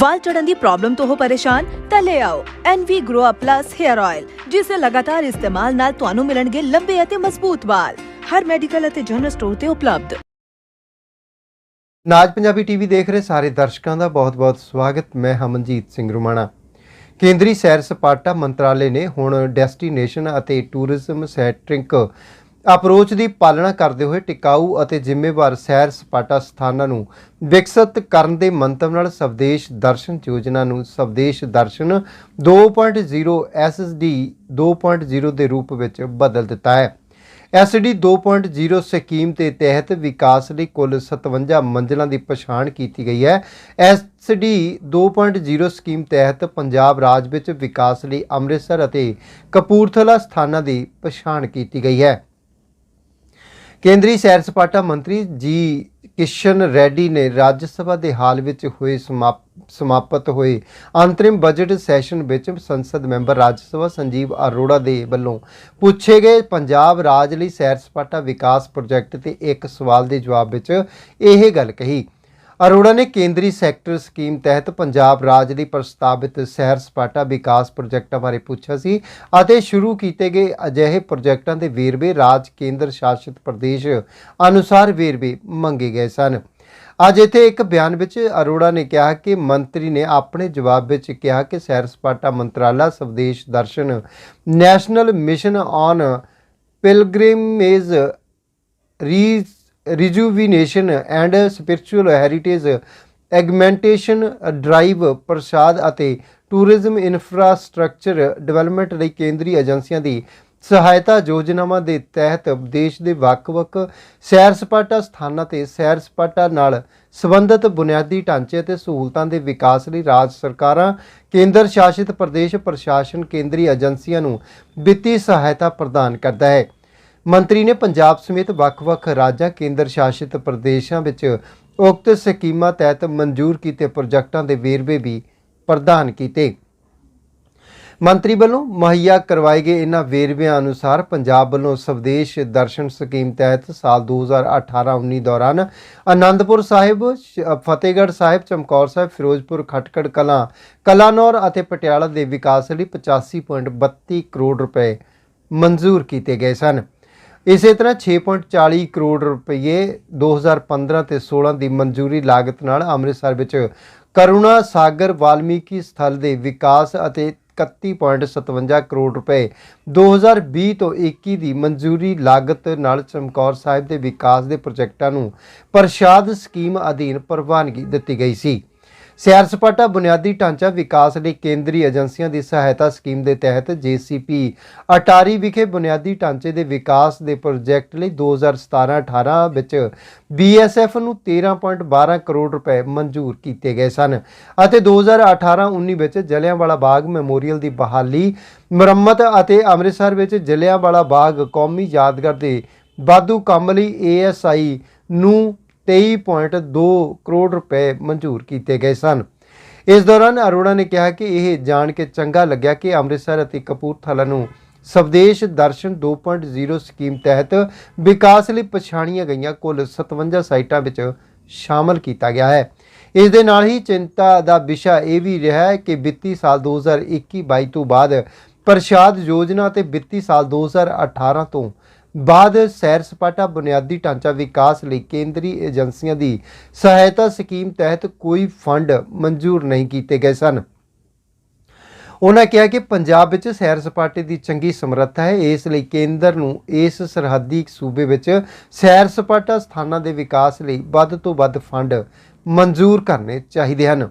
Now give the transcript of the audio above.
ਵਾਲ ਝੜਨ ਦੀ problem ਤੋਂ ਹੋ ਪਰੇਸ਼ਾਨ, ਤਾਂ ਲੈ ਆਓ NV Grow Up Plus Hair Oil ਜਿਸ ਦੇ ਲਗਾਤਾਰ ਇਸਤੇਮਾਲ ਨਾਲ ਤੁਹਾਨੂੰ ਮਿਲਣਗੇ ਲੰਬੇ ਅਤੇ ਮਜ਼ਬੂਤ ਵਾਲ। ਹਰ ਮੈਡੀਕਲ ਅਤੇ ਜਨਰਲ ਸਟੋਰ ਤੇ ਉਪਲਬਧ। ਨਾਜ ਪੰਜਾਬੀ ਟੀਵੀ ਦੇਖ ਰਹੇ ਸਾਰੇ ਦਰਸ਼ਕਾਂ ਦਾ ਬਹੁਤ-ਬਹੁਤ ਸਵਾਗਤ। ਮੈਂ ਹਮਨਜੀਤ ਸਿੰਘ ਰੁਮਾਣਾ। ਕੇਂਦਰੀ ਸੈਰ ਸਪਾਟਾ ਮੰਤਰਾਲੇ ਨੇ ਹੁਣ ਡੈਸਟੀਨੇਸ਼ਨ ਅਤੇ ਟੂਰਿਜ਼ਮ ਸੈਟਰਿੰਗ ਅਪਰੋਚ ਦੀ ਪਾਲਣਾ ਕਰਦੇ ਹੋਏ ਟਿਕਾਊ ਅਤੇ ਜ਼ਿੰਮੇਵਾਰ ਸੈਰ ਸਪਾਟਾ ਸਥਾਨਾਂ ਨੂੰ ਵਿਕਸਿਤ ਕਰਨ ਦੇ ਮੰਤਵ ਨਾਲ ਸਵਦੇਸ਼ ਦਰਸ਼ਨ ਯੋਜਨਾ ਨੂੰ ਸਵਦੇਸ਼ ਦਰਸ਼ਨ 2.0 SSD 2.0 ਦੇ ਰੂਪ ਵਿੱਚ ਬਦਲ ਦਿੱਤਾ ਹੈ। ਐਸਡੀ 2.0 ਸਕੀਮ ਦੇ ਤਹਿਤ ਵਿਕਾਸ ਲਈ ਕੁੱਲ 57 ਮੰਜ਼ਲਾਂ ਦੀ ਪਛਾਣ ਕੀਤੀ ਗਈ ਹੈ। ਐਸਡੀ 2.0 ਸਕੀਮ ਤਹਿਤ ਪੰਜਾਬ ਰਾਜ ਵਿੱਚ ਵਿਕਾਸ ਲਈ ਅੰਮ੍ਰਿਤਸਰ ਅਤੇ ਕਪੂਰਥਲਾ ਸਥਾਨਾਂ ਦੀ ਪਛਾਣ ਕੀਤੀ ਗਈ ਹੈ। ਕੇਂਦਰੀ ਸੈਰ ਸਪਾਟਾ ਮੰਤਰੀ ਜੀ ਕਿਸ਼ਨ ਰੈਡੀ ਨੇ ਰਾਜ ਸਭਾ ਦੇ ਹਾਲ ਵਿੱਚ ਹੋਏ ਸਮਾਪ- ਸਮਾਪਤ ਹੋਏ ਅੰਤਰਿਮ ਬਜਟ ਸੈਸ਼ਨ ਵਿੱਚ ਸੰਸਦ ਮੈਂਬਰ ਰਾਜ ਸਭਾ ਸੰਜੀਵ ਅਰੋੜਾ ਦੇ ਵੱਲੋਂ ਪੁੱਛੇ ਗਏ ਪੰਜਾਬ ਰਾਜ ਲਈ ਸੈਰ ਸਪਾਟਾ ਵਿਕਾਸ ਪ੍ਰੋਜੈਕਟ ਤੇ ਇੱਕ ਸਵਾਲ ਦੇ ਜਵਾਬ ਵਿੱਚ ਇਹ ਗੱਲ ਕਹੀ। ਅਰੋੜਾ ਨੇ ਕੇਂਦਰੀ ਸੈਕਟਰ ਸਕੀਮ ਤਹਿਤ ਪੰਜਾਬ ਰਾਜ ਲਈ ਪ੍ਰਸਤਾਵਿਤ ਸੈਰ ਸਪਾਟਾ ਵਿਕਾਸ ਪ੍ਰੋਜੈਕਟਾਂ ਬਾਰੇ ਪੁੱਛਿਆ ਸੀ ਅਤੇ ਸ਼ੁਰੂ ਕੀਤੇ ਗਏ ਅਜਿਹੇ ਪ੍ਰੋਜੈਕਟਾਂ ਦੇ ਵੇਰਵੇ ਰਾਜ ਕੇਂਦਰ ਸ਼ਾਸਿਤ ਪ੍ਰਦੇਸ਼ ਅਨੁਸਾਰ ਵੇਰਵੇ ਮੰਗੇ ਗਏ ਸਨ। ਅੱਜ ਇੱਥੇ ਇੱਕ ਬਿਆਨ ਵਿੱਚ ਅਰੋੜਾ ਨੇ ਕਿਹਾ ਕਿ ਮੰਤਰੀ ਨੇ ਆਪਣੇ ਜਵਾਬ ਵਿੱਚ ਕਿਹਾ ਕਿ ਸੈਰ ਸਪਾਟਾ ਮੰਤਰਾਲਾ Swadesh Darshan, national mission on pilgrimage re rejuvenation and spiritual heritage augmentation drive Prasad ਅਤੇ ਟੂਰਿਜ਼ਮ ਇਨਫਰਾਸਟ੍ਰਕਚਰ ਡਿਵੈਲਪਮੈਂਟ ਲਈ ਕੇਂਦਰੀ ਏਜੰਸੀਆਂ ਦੀ ਸਹਾਇਤਾ ਯੋਜਨਾਵਾਂ ਦੇ ਤਹਿਤ ਦੇਸ਼ ਦੇ ਵੱਖ-ਵੱਖ ਸੈਰ ਸਪਾਟਾ ਸਥਾਨਾਂ ਤੇ ਸੈਰ ਸਪਾਟਾ ਨਾਲ ਸੰਬੰਧਿਤ ਬੁਨਿਆਦੀ ਢਾਂਚੇ ਅਤੇ ਸਹੂਲਤਾਂ ਦੇ ਵਿਕਾਸ ਲਈ ਰਾਜ ਸਰਕਾਰਾਂ, ਕੇਂਦਰ ਸ਼ਾਸਿਤ ਪ੍ਰਦੇਸ਼ ਪ੍ਰਸ਼ਾਸਨ, ਕੇਂਦਰੀ ਏਜੰਸੀਆਂ ਨੂੰ ਵਿੱਤੀ ਸਹਾਇਤਾ ਪ੍ਰਦਾਨ ਕਰਦਾ ਹੈ। ਮੰਤਰੀ ਨੇ ਪੰਜਾਬ ਸਮੇਤ ਵੱਖ-ਵੱਖ ਰਾਜਾਂ, ਕੇਂਦਰ ਸ਼ਾਸਿਤ ਪ੍ਰਦੇਸ਼ਾਂ ਵਿੱਚ ਉਕਤ ਸਕੀਮਾਂ ਤਹਿਤ ਮਨਜ਼ੂਰ ਕੀਤੇ ਪ੍ਰੋਜੈਕਟਾਂ ਦੇ ਵੇਰਵੇ ਵੀ ਪ੍ਰਦਾਨ ਕੀਤੇ। ਮੰਤਰੀ ਵੱਲੋਂ ਮੁਹੱਈਆ ਕਰਵਾਏ ਗਏ ਇਹਨਾਂ ਵੇਰਵਿਆਂ ਅਨੁਸਾਰ ਪੰਜਾਬ ਵੱਲੋਂ ਸਵਦੇਸ਼ ਦਰਸ਼ਨ ਸਕੀਮ ਤਹਿਤ ਸਾਲ 2018-19 ਦੌਰਾਨ ਆਨੰਦਪੁਰ ਸਾਹਿਬ, ਸ਼- ਫਤਿਹਗੜ੍ਹ ਸਾਹਿਬ, ਚਮਕੌਰ ਸਾਹਿਬ, ਫਿਰੋਜ਼ਪੁਰ, ਖਟਕੜ ਕਲਾਂ, ਕਲਾਨੌਰ ਅਤੇ ਪਟਿਆਲਾ ਦੇ ਵਿਕਾਸ ਲਈ 85.32 ਕਰੋੜ ਰੁਪਏ ਮਨਜ਼ੂਰ ਕੀਤੇ ਗਏ ਸਨ। ਇਸੇ ਤਰ੍ਹਾਂ 6.40 ਕਰੋੜ ਰੁਪਏ 2015 ਤੇ 16 ਦੀ ਮਨਜ਼ੂਰੀ ਲਾਗਤ ਨਾਲ ਅੰਮ੍ਰਿਤਸਰ ਵਿੱਚ ਕਰੁਣਾ ਸਾਗਰ ਵਾਲਮੀਕੀ ਸਥਲ ਦੇ ਵਿਕਾਸ ਅਤੇ 31.57 ਕਰੋੜ ਰੁਪਏ 2020 ਤੋਂ 21 ਦੀ ਮਨਜ਼ੂਰੀ ਲਾਗਤ ਨਾਲ ਚਮਕੌਰ ਸਾਹਿਬ ਦੇ ਵਿਕਾਸ ਦੇ ਪ੍ਰੋਜੈਕਟਾਂ ਨੂੰ ਪ੍ਰਸ਼ਾਦ ਸਕੀਮ ਅਧੀਨ ਪ੍ਰਵਾਨਗੀ ਦਿੱਤੀ ਗਈ ਸੀ। ਸੈਰ ਸਪਾਟਾ ਬੁਨਿਆਦੀ ਢਾਂਚਾ ਵਿਕਾਸ ਲਈ ਕੇਂਦਰੀ ਏਜੰਸੀਆਂ ਦੀ ਸਹਾਇਤਾ ਸਕੀਮ ਦੇ ਤਹਿਤ ਜੀਸੀਪੀ ਅਟਾਰੀ ਵਿਖੇ ਬੁਨਿਆਦੀ ਢਾਂਚੇ ਦੇ ਵਿਕਾਸ ਦੇ ਪ੍ਰੋਜੈਕਟ ਲਈ 2017-18 ਵਿੱਚ ਬੀਐਸਐਫ ਨੂੰ 13.12 ਕਰੋੜ ਰੁਪਏ ਮਨਜ਼ੂਰ ਕੀਤੇ ਗਏ ਸਨ ਅਤੇ 2018-19 ਵਿੱਚ ਜਲਿਆਂਵਾਲਾ ਬਾਗ ਮੈਮੋਰੀਅਲ ਦੀ ਬਹਾਲੀ, ਮੁਰੰਮਤ ਅਤੇ ਅੰਮ੍ਰਿਤਸਰ ਵਿੱਚ ਜਲਿਆਂਵਾਲਾ ਬਾਗ ਕੌਮੀ ਯਾਦਗਾਰ ਦੇ ਵਾਧੂ ਕੰਮ ਲਈ ਏਐਸਆਈ ਨੂੰ 23.2 ਕਰੋੜ ਰੁਪਏ ਮਨਜ਼ੂਰ ਕੀਤੇ ਗਏ ਸਨ। ਇਸ ਦੌਰਾਨ ਅਰੋੜਾ ਨੇ ਕਿਹਾ ਕਿ ਇਹ ਜਾਣ ਕੇ ਚੰਗਾ ਲੱਗਿਆ ਕਿ ਅੰਮ੍ਰਿਤਸਰ ਅਤੇ ਕਪੂਰਥਲਾ ਨੂੰ ਸਵਦੇਸ਼ ਦਰਸ਼ਨ 2.0 ਸਕੀਮ ਤਹਿਤ ਵਿਕਾਸ ਲਈ ਪਛਾਣੀਆਂ ਗਈਆਂ ਕੁੱਲ 57 ਸਾਈਟਾਂ ਵਿੱਚ ਸ਼ਾਮਲ ਕੀਤਾ ਗਿਆ ਹੈ। ਇਸ ਦੇ ਨਾਲ ਹੀ ਚਿੰਤਾ ਦਾ ਵਿਸ਼ਾ ਇਹ ਵੀ ਰਿਹਾ ਹੈ ਕਿ ਵਿੱਤੀ ਸਾਲ 2021-22 ਤੋਂ ਬਾਅਦ ਪ੍ਰਸ਼ਾਦ ਯੋਜਨਾ ਤੇ ਵਿੱਤੀ ਸਾਲ 2018 ਤੋਂ ਬਾਅਦ ਸੈਰ ਸਪਾਟਾ ਬੁਨਿਆਦੀ ਢਾਂਚਾ ਵਿਕਾਸ ਲਈ ਕੇਂਦਰੀ ਏਜੰਸੀਆਂ ਦੀ ਸਹਾਇਤਾ ਸਕੀਮ ਤਹਿਤ ਕੋਈ ਫੰਡ ਮਨਜ਼ੂਰ ਨਹੀਂ ਕੀਤੇ ਗਏ ਸਨ। ਉਹਨਾਂ ਕਿਹਾ ਕਿ ਪੰਜਾਬ ਵਿੱਚ ਸੈਰ ਸਪਾਟੇ ਦੀ ਚੰਗੀ ਸਮਰੱਥਾ ਹੈ। ਇਸ ਲਈ ਕੇਂਦਰ ਨੂੰ ਇਸ ਸਰਹੱਦੀ ਸੂਬੇ ਵਿੱਚ ਸੈਰ ਸਪਾਟਾ ਸਥਾਨਾਂ ਦੇ ਵਿਕਾਸ ਲਈ ਵੱਧ ਤੋਂ ਵੱਧ ਫੰਡ ਮਨਜ਼ੂਰ ਕਰਨੇ ਚਾਹੀਦੇ ਹਨ।